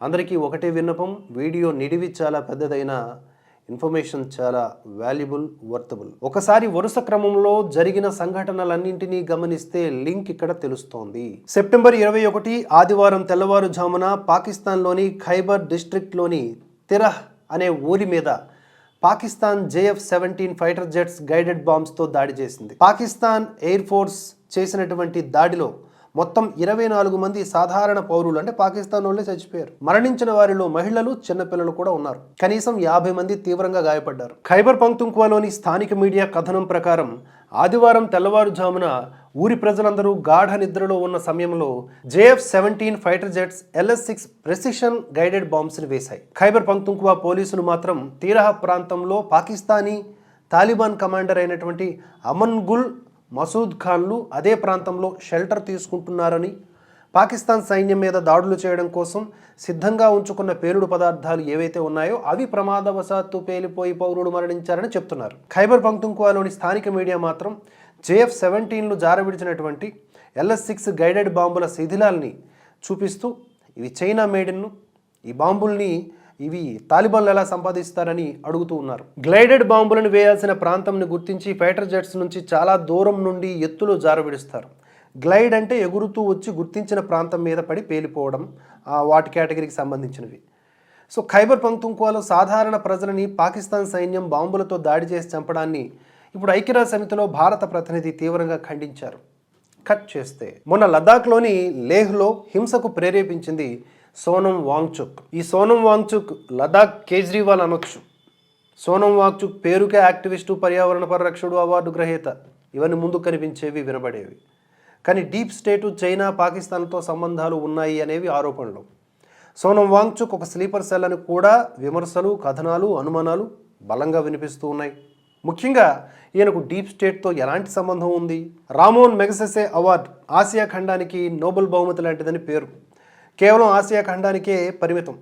అందరికీ ఒకటే విన్నపం వీడియో నిడివి చాలా పెద్దదైన ఇన్ఫర్మేషన్ చాలా వాల్యుబుల్ వర్తబుల్. ఒకసారి వరుస క్రమంలో జరిగిన సంఘటనలన్నింటినీ గమనిస్తే లింక్ ఇక్కడ తెలుస్తోంది. సెప్టెంబర్ ఇరవై ఒకటి ఆదివారం తెల్లవారుజామున పాకిస్తాన్లోని ఖైబర్ డిస్ట్రిక్ట్లోని తిరహ్ అనే ఊరి మీద Pakistan JF seventeen fighter jets guided బాంబ్స్తో దాడి చేసింది. పాకిస్తాన్ ఎయిర్ ఫోర్స్ చేసినటువంటి దాడిలో మొత్తం ఇరవై నాలుగు మంది సాధారణ పౌరులు అంటే పాకిస్తాన్ వాళ్ళే చచ్చిపోయారు. మరణించిన వారిలో మహిళలు చిన్నపిల్లలు కూడా ఉన్నారు. కనీసం యాభై మంది తీవ్రంగా గాయపడ్డారు. ఖైబర్ పంక్తుంక్వాలోని స్థానిక మీడియా కథనం ప్రకారం ఆదివారం తెల్లవారుజామున ఊరి ప్రజలందరూ గాఢ నిద్రలో ఉన్న సమయంలో JF seventeen fighter jets LS six precision guided బాంబ్స్ని వేశాయి. ఖైబర్ పంక్తుంకువా పోలీసులు మాత్రం తీరహ ప్రాంతంలో పాకిస్తానీ తాలిబాన్ కమాండర్ అయినటువంటి అమన్ గుల్ మసూద్ ఖాన్లు అదే ప్రాంతంలో షెల్టర్ తీసుకుంటున్నారని పాకిస్తాన్ సైన్యం మీద దాడులు చేయడం కోసం సిద్ధంగా ఉంచుకున్న పేలుడు పదార్థాలు ఏవైతే ఉన్నాయో అవి ప్రమాదవశాత్తు పేలిపోయి పౌరుడు మరణించారని చెప్తున్నారు. ఖైబర్ పంక్తుంకువాలోని స్థానిక మీడియా మాత్రం జేఎఫ్ సెవెంటీన్లు జారవిడిచినటువంటి ఎల్ఎస్ సిక్స్ గైడెడ్ బాంబుల శిథిలాల్ని చూపిస్తూ ఇవి చైనా మేడిన్ను ఈ బాంబుల్ని ఇవి తాలిబాన్లు ఎలా సంపాదిస్తారని అడుగుతూ ఉన్నారు. గ్లైడెడ్ బాంబులను వేయాల్సిన ప్రాంతంని గుర్తించి ఫైటర్ జెట్స్ నుంచి చాలా దూరం నుండి ఎత్తులో జారవిడుస్తారు. గ్లైడ్ అంటే ఎగురుతూ వచ్చి గుర్తించిన ప్రాంతం మీద పడి పేలిపోవడం వాటి కేటగిరీకి సంబంధించినవి. సో ఖైబర్ పంక్తుంక్వాలో సాధారణ ప్రజలని పాకిస్తాన్ సైన్యం బాంబులతో దాడి చేసి చంపడాన్ని ఇప్పుడు ఐక్యరాజ్య సమితిలో భారత ప్రతినిధి తీవ్రంగా ఖండించారు. కట్ చేస్తే మొన్న లద్దాఖ్లోని లేహ్లో హింసకు ప్రేరేపించింది సోనం వాంగ్చుక్. ఈ సోనం వాంగ్చుక్ లదాఖ్ కేజ్రీవాల్ అనొచ్చు. సోనం వాంగ్చుక్ పేరుకే యాక్టివిస్టు పర్యావరణ పరిరక్షకుడు అవార్డు గ్రహీత. ఇవన్నీ ముందు కనిపించేవి వినబడేవి. కానీ డీప్ స్టేటు చైనా పాకిస్తాన్తో సంబంధాలు ఉన్నాయి అనేవి ఆరోపణలు. సోనం వాంగ్చుక్ ఒక స్లీపర్ సెల్ అని కూడా విమర్శలు కథనాలు అనుమానాలు బలంగా వినిపిస్తూ ఉన్నాయి. ముఖ్యంగా ఈయనకు డీప్ స్టేట్తో ఎలాంటి సంబంధం ఉంది? రామోన్ మెగసెసే అవార్డ్ ఆసియా ఖండానికి నోబెల్ బహుమతి లాంటిదని పేరు. కేవలం ఆసియా ఖండానికే పరిమితం.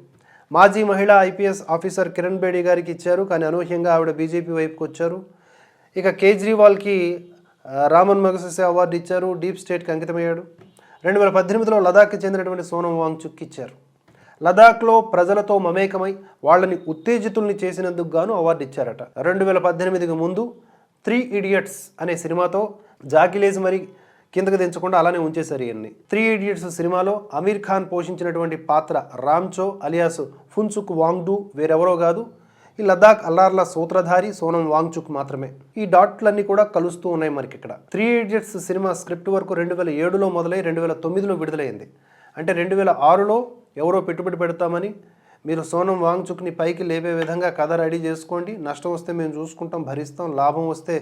మాజీ మహిళా ఐపీఎస్ ఆఫీసర్ కిరణ్ బేడి గారికి ఇచ్చారు కానీ అనూహ్యంగా ఆవిడ బీజేపీ వైపుకి వచ్చారు. ఇక కేజ్రీవాల్కి రామన్ మగసెసే అవార్డు ఇచ్చారు డీప్ స్టేట్కి అంకితమయ్యాడు. రెండు వేల పద్దెనిమిదిలో లదాఖ్కి చెందినటువంటి సోనం వాంగ్చుక్ ఇచ్చారు. లదాఖ్లో ప్రజలతో మమేకమై వాళ్ళని ఉత్తేజితుల్ని చేసినందుకు గాను అవార్డు ఇచ్చారట. రెండు వేల పద్దెనిమిదికి ముందు త్రీ ఇడియట్స్ అనే సినిమాతో జాకిలేజ్ మరి కిందకు దించకుండా అలానే ఉంచేశారు ఇవన్నీ త్రీ ఇడియట్స్ సినిమాలో అమీర్ ఖాన్ పోషించినటువంటి పాత్ర రామ్చో అలియాస్ ఫున్సుక్ వాంగ్డూ వేరెవరో కాదు ఈ లద్దాఖ్ అల్లార్ల సూత్రధారి సోనం వాంగ్చుక్ మాత్రమే. ఈ డాట్లన్నీ కూడా కలుస్తూ ఉన్నాయి మనకి ఇక్కడ త్రీ ఇడియట్స్ సినిమా స్క్రిప్ట్ వరకు రెండు వేల ఏడులో మొదలై రెండు వేల తొమ్మిదిలో విడుదలైంది. అంటే రెండు వేల ఆరులో ఎవరో పెట్టుబడి పెడతామని మీరు సోనం వాంగ్చుక్ని పైకి లేపే విధంగా కథ రెడీ చేసుకోండి. నష్టం వస్తే మేము చూసుకుంటాం భరిస్తాం లాభం వస్తే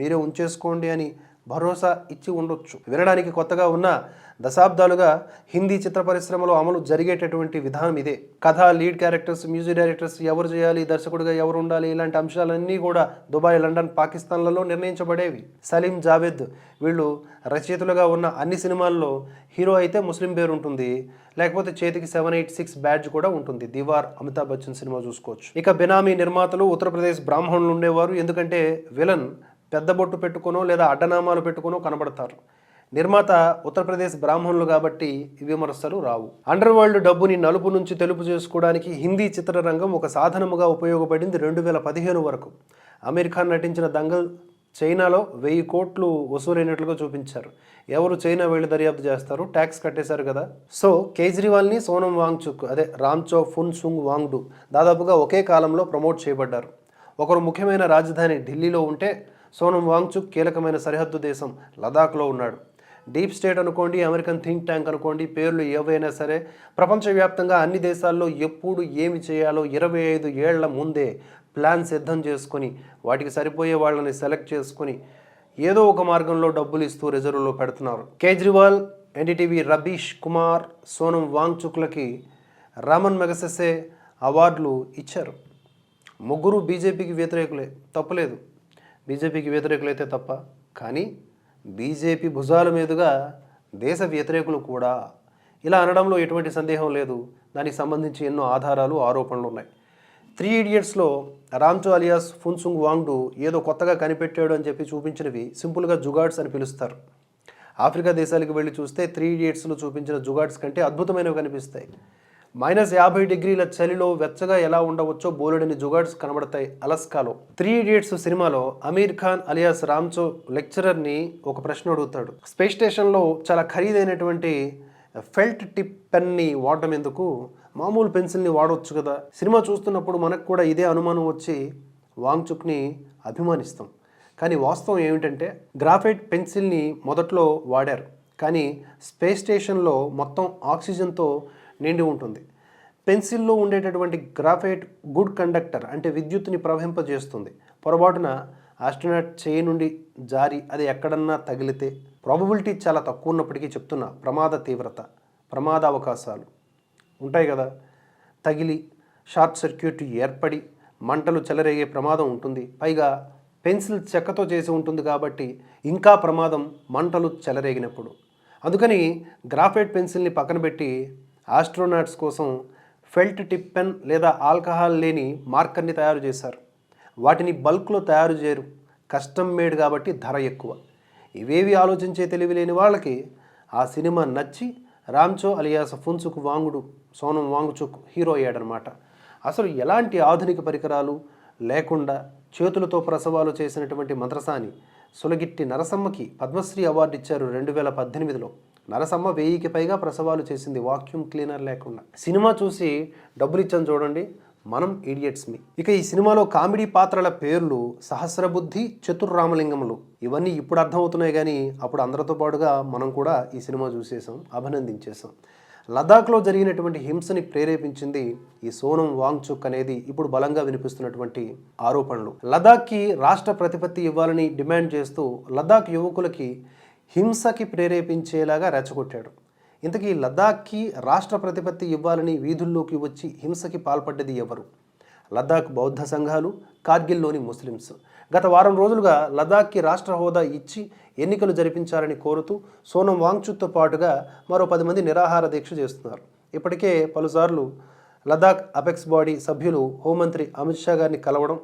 మీరే ఉంచేసుకోండి అని భరోసా ఇచ్చి ఉండొచ్చు. వినడానికి కొత్తగా ఉన్న దశాబ్దాలుగా హిందీ చిత్ర పరిశ్రమలో అమలు జరిగేటటువంటి విధానం ఇదే. కథ లీడ్ క్యారెక్టర్స్ మ్యూజిక్ డైరెక్టర్స్ ఎవరు చేయాలి దర్శకుడిగా ఎవరు ఉండాలి ఇలాంటి అంశాలన్నీ కూడా దుబాయ్ లండన్ పాకిస్తాన్లలో నిర్ణయించబడేవి. సలీం జావేద్ వీళ్ళు రచయితలుగా ఉన్న అన్ని సినిమాల్లో హీరో అయితే ముస్లిం పేరు ఉంటుంది. లేకపోతే చేతికి సెవెన్ ఎయిట్ సిక్స్ బ్యాడ్జ్ కూడా ఉంటుంది. దివార్ అమితాబ్ బచ్చన్ సినిమా చూసుకోవచ్చు. ఇక బినామీ నిర్మాతలు ఉత్తరప్రదేశ్ బ్రాహ్మణులు ఉండేవారు. ఎందుకంటే విలన్ పెద్ద బొట్టు పెట్టుకునో లేదా అడ్డనామాలు పెట్టుకునో కనబడతారు. నిర్మాత ఉత్తరప్రదేశ్ బ్రాహ్మణులు కాబట్టి విమర్శలు రావు. అండర్ వరల్డ్ డబ్బుని నలుపు నుంచి తెలుపు చేసుకోవడానికి హిందీ చిత్రరంగం ఒక సాధనముగా ఉపయోగపడింది రెండు వేల పదిహేను వరకు. అమీర్ ఖాన్ నటించిన దంగల్ చైనాలో వెయ్యి కోట్లు వసూలైనట్లుగా చూపించారు. ఎవరు చైనా వెళ్ళి దర్యాప్తు చేస్తారు? ట్యాక్స్ కట్టేశారు కదా. సో కేజ్రీవాల్ని సోనం వాంగ్చుక్ అదే రామ్చో ఫున్ సుంగ్ వాంగ్డు దాదాపుగా ఒకే కాలంలో ప్రమోట్ చేయబడ్డారు. ఒకరు ముఖ్యమైన రాజధాని ఢిల్లీలో ఉంటే సోనం వాంగ్చుక్ కీలకమైన సరిహద్దు దేశం లదాఖ్లో ఉన్నాడు. డీప్ స్టేట్ అనుకోండి అమెరికన్ థింక్ ట్యాంక్ అనుకోండి పేర్లు ఏవైనా సరే ప్రపంచవ్యాప్తంగా అన్ని దేశాల్లో ఎప్పుడు ఏమి చేయాలో ఇరవై ఐదు ఏళ్ళ ముందే ప్లాన్ సిద్ధం చేసుకొని వాటికి సరిపోయే వాళ్ళని సెలెక్ట్ చేసుకొని ఏదో ఒక మార్గంలో డబ్బులు ఇస్తూ రిజర్వ్లో పెడుతున్నారు. కేజ్రీవాల్ ఎన్డీటీవీ రబీష్ కుమార్ సోనం వాంగ్చుక్లకి రామన్ మెగసెసే అవార్డులు ఇచ్చారు. ముగ్గురు బీజేపీకి వ్యతిరేకులే తప్పులేదు. బీజేపీకి వ్యతిరేకులైతే తప్ప కానీ బీజేపీ భుజాల మీదుగా దేశ వ్యతిరేకులు కూడా. ఇలా అనడంలో ఎటువంటి సందేహం లేదు. దానికి సంబంధించి ఎన్నో ఆధారాలు ఆరోపణలు ఉన్నాయి. త్రీ ఇడియట్స్లో రామ్చో అలియాస్ ఫున్సుంగ్ వాంగ్డు ఏదో కొత్తగా కనిపెట్టాడు అని చెప్పి చూపించినవి సింపుల్గా జుగాడ్స్ అని పిలుస్తారు. ఆఫ్రికా దేశాలకు వెళ్ళి చూస్తే త్రీ ఇడియట్స్లో చూపించిన జుగాడ్స్ కంటే అద్భుతమైనవి కనిపిస్తాయి. మైనస్ యాభై డిగ్రీల చలిలో వెచ్చగా ఎలా ఉండవచ్చో బోలెడని జుగాడ్స్ కనబడతాయి. అలస్కాలో. త్రీ ఇడియట్స్ సినిమాలో అమీర్ ఖాన్ అలియాస్ రామ్చో లెక్చరర్ని ఒక ప్రశ్న అడుగుతాడు. స్పేస్ స్టేషన్లో చాలా ఖరీదైనటువంటి ఫెల్ట్ టిప్ పెన్ని వాడటం ఎందుకు? మామూలు పెన్సిల్ని వాడవచ్చు కదా. సినిమా చూస్తున్నప్పుడు మనకు కూడా ఇదే అనుమానం వచ్చి వాంగ్చుక్ని అభిమానిస్తాం. కానీ వాస్తవం ఏమిటంటే గ్రాఫైట్ పెన్సిల్ని మొదట్లో వాడారు. కానీ స్పేస్ స్టేషన్లో మొత్తం ఆక్సిజన్తో నిండి ఉంటుంది. పెన్సిల్లో ఉండేటటువంటి గ్రాఫైట్ గుడ్ కండక్టర్ అంటే విద్యుత్తుని ప్రవహింపజేస్తుంది. పొరపాటున ఆస్ట్రోనాట్ చేయి నుండి జారి అది ఎక్కడన్నా తగిలితే ప్రాబబిలిటీ చాలా తక్కువ ఉన్నప్పటికీ చెప్తున్నా ప్రమాద తీవ్రత ప్రమాద అవకాశాలు ఉంటాయి కదా. తగిలి షార్ట్ సర్క్యూట్ ఏర్పడి మంటలు చెలరేగే ప్రమాదం ఉంటుంది. పైగా పెన్సిల్ చెక్కతో చేసి ఉంటుంది కాబట్టి ఇంకా ప్రమాదం మంటలు చెలరేగినప్పుడు. అందుకని గ్రాఫైట్ పెన్సిల్ని పక్కన పెట్టి ఆస్ట్రోనాట్స్ కోసం ఫెల్ట్ టిప్ పెన్ లేదా ఆల్కహాల్ లేని మార్కర్ని తయారు చేశారు. వాటిని బల్క్లో తయారు చేయరు. కస్టమ్ మేడ్ కాబట్టి ధర ఎక్కువ. ఇవేవి ఆలోచించే తెలివి లేని వాళ్ళకి ఆ సినిమా నచ్చి రామ్చో అలియాస ఫున్సుకు వాంగుడు సోనం వాంగుచుక్ హీరో అయ్యాడనమాట అసలు ఎలాంటి ఆధునిక పరికరాలు లేకుండా చేతులతో ప్రసవాలు చేసినటువంటి మంత్రసాని సులగిట్టి నరసమ్మకి పద్మశ్రీ అవార్డు ఇచ్చారు రెండు వేల పద్దెనిమిదిలో. నరసమ్మ వెయ్యికి పైగా ప్రసవాలు చేసింది వాక్యూమ్ క్లీనర్ లేకుండా. సినిమా చూసి డబ్బులు ఇచ్చాను చూడండి మనం ఈడియట్స్ మీ. ఇక ఈ సినిమాలో కామెడీ పాత్రల పేర్లు సహస్రబుద్ధి చతుర్రామలింగములు. ఇవన్నీ ఇప్పుడు అర్థమవుతున్నాయి కానీ అప్పుడు అందరితో పాటుగా మనం కూడా ఈ సినిమా చూసేసాం అభినందించేసాం లదాఖ్లో జరిగినటువంటి హింసని ప్రేరేపించింది ఈ సోనం వాంగ్చుక్ అనేది ఇప్పుడు బలంగా వినిపిస్తున్నటువంటి ఆరోపణలు. లదాఖ్కి రాష్ట్ర ప్రతిపత్తి ఇవ్వాలని డిమాండ్ చేస్తూ లదాఖ్ యువకులకి హింసకి ప్రేరేపించేలాగా రెచ్చగొట్టాడు. ఇంతకీ లదాఖ్కి రాష్ట్ర ప్రతిపత్తి ఇవ్వాలని వీధుల్లోకి వచ్చి హింసకి పాల్పడ్డది ఎవరు? లదాఖ్ బౌద్ధ సంఘాలు కార్గిల్లోని ముస్లిమ్స్. గత వారం రోజులుగా లదాఖ్కి రాష్ట్ర హోదా ఇచ్చి ఎన్నికలు జరిపించాలని కోరుతూ సోనం వాంగ్చుక్తో పాటుగా మరో పది మంది నిరాహార దీక్ష చేస్తున్నారు. ఇప్పటికే పలుసార్లు లదాఖ్ అపెక్స్ బాడీ సభ్యులు హోంమంత్రి అమిత్ షా గారిని కలవడం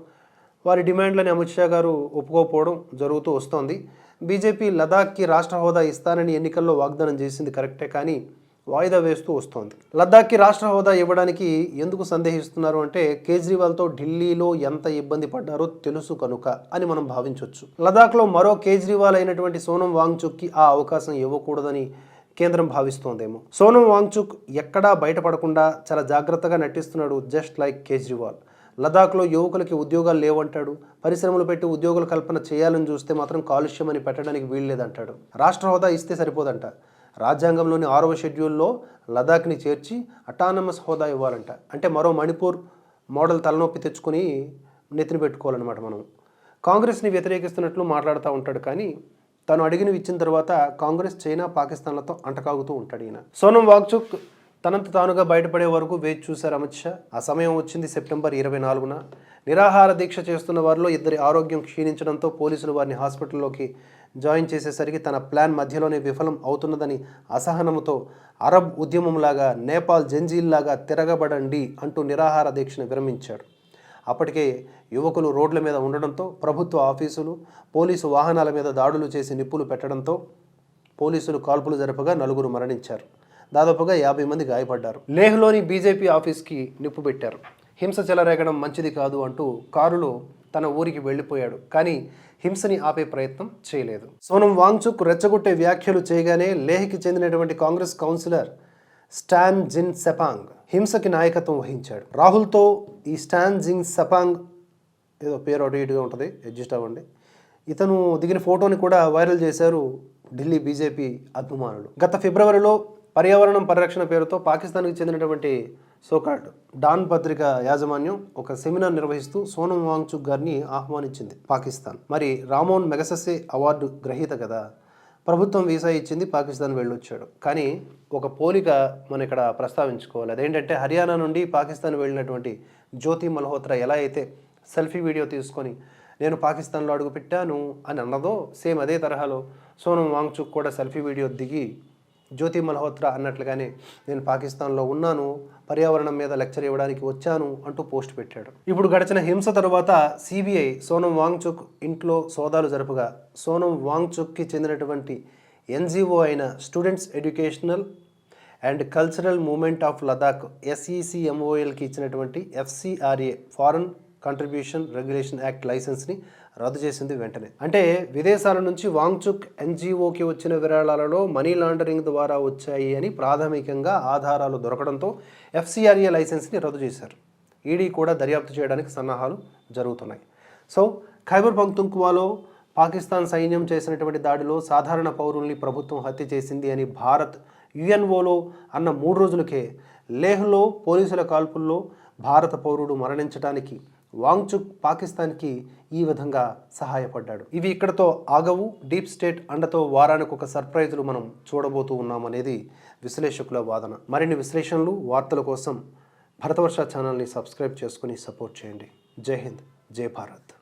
వారి డిమాండ్లని అమిత్ షా గారు ఒప్పుకోకపోవడం జరుగుతూ వస్తోంది. బీజేపీ లదాఖ్కి రాష్ట్ర హోదా ఇస్తానని ఎన్నికల్లో వాగ్దానం చేసింది కరెక్టే కానీ వాయిదా వేస్తూ వస్తోంది. లద్దాఖ్కి రాష్ట్ర హోదా ఇవ్వడానికి ఎందుకు సందేహిస్తున్నారు అంటే కేజ్రీవాల్తో ఢిల్లీలో ఎంత ఇబ్బంది పడ్డారో తెలుసు కనుక అని మనం భావించవచ్చు లదాఖ్లో మరో కేజ్రీవాల్ అయినటువంటి సోనం వాంగ్చుక్కి ఆ అవకాశం ఇవ్వకూడదని కేంద్రం భావిస్తోందేమో. సోనం వాంగ్చుక్ ఎక్కడా బయటపడకుండా చాలా జాగ్రత్తగా నటిస్తున్నాడు జస్ట్ లైక్ కేజ్రీవాల్. లదాఖ్లో యువకులకి ఉద్యోగాలు లేవంటాడు. పరిశ్రమలు పెట్టి ఉద్యోగుల కల్పన చేయాలని చూస్తే మాత్రం కాలుష్యం అని పెట్టడానికి వీల్లేదంటాడు రాష్ట్ర హోదా ఇస్తే సరిపోదంట. రాజ్యాంగంలోని ఆరవ షెడ్యూల్లో లదాఖ్ని చేర్చి అటానమస్ హోదా ఇవ్వాలంట. అంటే మరో మణిపూర్ మోడల్ తలనొప్పి తెచ్చుకొని నెత్తిన పెట్టుకోవాలన్నమాట మనం. కాంగ్రెస్ని వ్యతిరేకిస్తున్నట్లు మాట్లాడుతూ ఉంటాడు కానీ తను అడిగినవి ఇచ్చిన తర్వాత కాంగ్రెస్ చైనా పాకిస్తాన్లతో అంటకాగుతూ ఉంటాడు ఈయన. సోనం వాగ్చుక్ తనంత తానుగా బయటపడే వరకు వేచి చూశారు అమిత్ షా. ఆ సమయం వచ్చింది సెప్టెంబర్ ఇరవై నాలుగున. నిరాహార దీక్ష చేస్తున్న వారిలో ఇద్దరి ఆరోగ్యం క్షీణించడంతో పోలీసులు వారిని హాస్పిటల్లోకి జాయిన్ చేసేసరికి తన ప్లాన్ మధ్యలోనే విఫలం అవుతున్నదని అసహనంతో అరబ్ ఉద్యమంలాగా నేపాల్ జంజీల్లాగా తిరగబడండి అంటూ నిరాహార దీక్షను విరమించాడు. అప్పటికే యువకులు రోడ్ల మీద ఉండడంతో ప్రభుత్వ ఆఫీసులు పోలీసు వాహనాల మీద దాడులు చేసి నిప్పులు పెట్టడంతో పోలీసులు కాల్పులు జరపగా నలుగురు మరణించారు. దాదాపుగా యాభై మంది గాయపడ్డారు. లేహ్లోని బీజేపీ ఆఫీస్కి నిప్పు పెట్టారు హింస చెలరేగడం మంచిది కాదు అంటూ కారులో తన ఊరికి వెళ్ళిపోయాడు. కానీ హింసని ఆపే ప్రయత్నం చేయలేదు. సోనం వాంగ్చుక్ రెచ్చగొట్టే వ్యాఖ్యలు చేయగానే లేహ్కి చెందినటువంటి కాంగ్రెస్ కౌన్సిలర్ స్టాన్ జిన్ సెపాంగ్ హింసకి నాయకత్వం వహించాడు. రాహుల్తో ఈ స్టాన్ జిన్ సెపాంగ్ ఏదో పేరు అటు ఇటుగా ఉంటుంది అడ్జస్ట్ అవ్వండి. ఇతను దిగిన ఫోటోని కూడా వైరల్ చేశారు ఢిల్లీ బీజేపీ అభిమానులు. గత ఫిబ్రవరిలో పర్యావరణం పరిరక్షణ పేరుతో పాకిస్తాన్కి చెందినటువంటి సోకాడ్ డాన్ పత్రిక యాజమాన్యం ఒక సెమినార్ నిర్వహిస్తూ సోనం వాంగ్చుక్ గారిని ఆహ్వానించింది పాకిస్తాన్. మరి రామోన్ మెగసెసే అవార్డు గ్రహీత కదా? ప్రభుత్వం వీసా ఇచ్చింది పాకిస్తాన్ వెళ్ళొచ్చాడు. కానీ ఒక పోలిక మనం ఇక్కడ ప్రస్తావించుకోవాలి. అదేంటంటే హర్యానా నుండి పాకిస్తాన్ వెళ్ళినటువంటి జ్యోతి మల్హోత్రా ఎలా అయితే సెల్ఫీ వీడియో తీసుకొని నేను పాకిస్తాన్లో అడుగుపెట్టాను అని అన్నదో సేమ్ అదే తరహాలో సోనం వాంగ్చుక్ కూడా సెల్ఫీ వీడియో దిగి జ్యోతి మల్హోత్రా అన్నట్లుగానే నేను పాకిస్తాన్లో ఉన్నాను పర్యావరణం మీద లెక్చర్ ఇవ్వడానికి వచ్చాను అంటూ పోస్ట్ పెట్టాడు. ఇప్పుడు గడిచిన హింస తరువాత సిబిఐ సోనం వాంగ్చుక్ ఇంట్లో సోదాలు జరుపుగా సోనం వాంగ్చుక్కి చెందినటువంటి ఎన్జిఓ అయిన students educational and cultural movement of Ladakh ఎస్ఈసిఎంఓఎల్కి ఇచ్చినటువంటి FCRA foreign contribution regulation act లైసెన్స్ని రద్దు చేసింది వెంటనే. అంటే విదేశాల నుంచి వాంగ్చుక్ ఎన్జిఓకి వచ్చిన విరాళాలలో మనీ లాండరింగ్ ద్వారా వచ్చాయి అని ప్రాథమికంగా ఆధారాలు దొరకడంతో ఎఫ్సిఆర్ఏ లైసెన్స్ని రద్దు చేశారు. ఈడీ కూడా దర్యాప్తు చేయడానికి సన్నాహాలు జరుగుతున్నాయి. సో ఖైబర్ పఖ్తుంక్వాలో పాకిస్తాన్ సైన్యం చేసినటువంటి దాడిలో సాధారణ పౌరుల్ని ప్రభుత్వం హత్య చేసింది అని భారత్ యుఎన్ఓలో అన్న మూడు రోజులకే లేహ్లో పోలీసుల కాల్పుల్లో భారత పౌరుడు మరణించడానికి వాంగ్చుక్ పాకిస్తాన్కి ఈ విధంగా సహాయపడ్డాడు. ఇవి ఇక్కడతో ఆగవు. డీప్ స్టేట్ అండతో వారానికి ఒక సర్ప్రైజులు మనం చూడబోతూ ఉన్నామనేది విశ్లేషకుల వాదన. మరిన్ని విశ్లేషణలు వార్తల కోసం భరతవర్ష ఛానల్ని సబ్స్క్రైబ్ చేసుకుని సపోర్ట్ చేయండి. జై హింద్. జై భారత్.